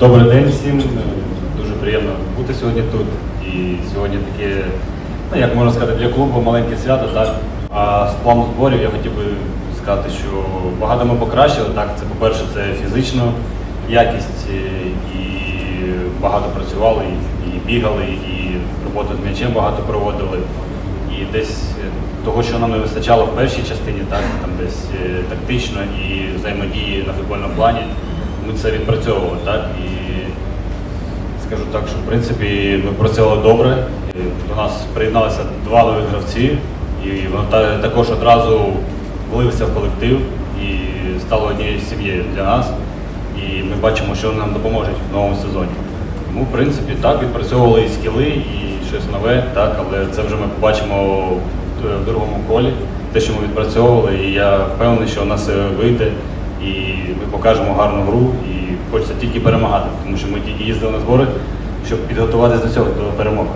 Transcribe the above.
Добрий день всім. Дуже приємно бути сьогодні тут. І сьогодні таке, ну як можна сказати, для клубу маленьке свято, так. А з плану зборів я хотів би сказати, що багато ми покращили. Так, це по-перше, це фізична якість е, і багато працювали, і, бігали, і роботу з м'ячем багато проводили. І десь е, того, що нам не вистачало в першій частині, так, там десь е, тактично і взаємодії на футбольному плані, ми це відпрацьовували. Так, і скажу так, що в принципі ми працювали добре. Е, До нас приєдналися два нових гравці, і воно також одразу влився в колектив і стало однією сім'єю для нас. І ми бачимо, що вони нам допоможуть в новому сезоні. Тому, в принципі, так, відпрацьовували і скіли, і щось нове, так, але це вже ми побачимо в- в другому колі, те, що ми відпрацьовували, і я впевнений, що у нас е, вийде, і ми покажемо гарну гру, і хочеться тільки перемагати, тому що ми тільки їздили на збори, щоб підготуватися до цього, до перемоги.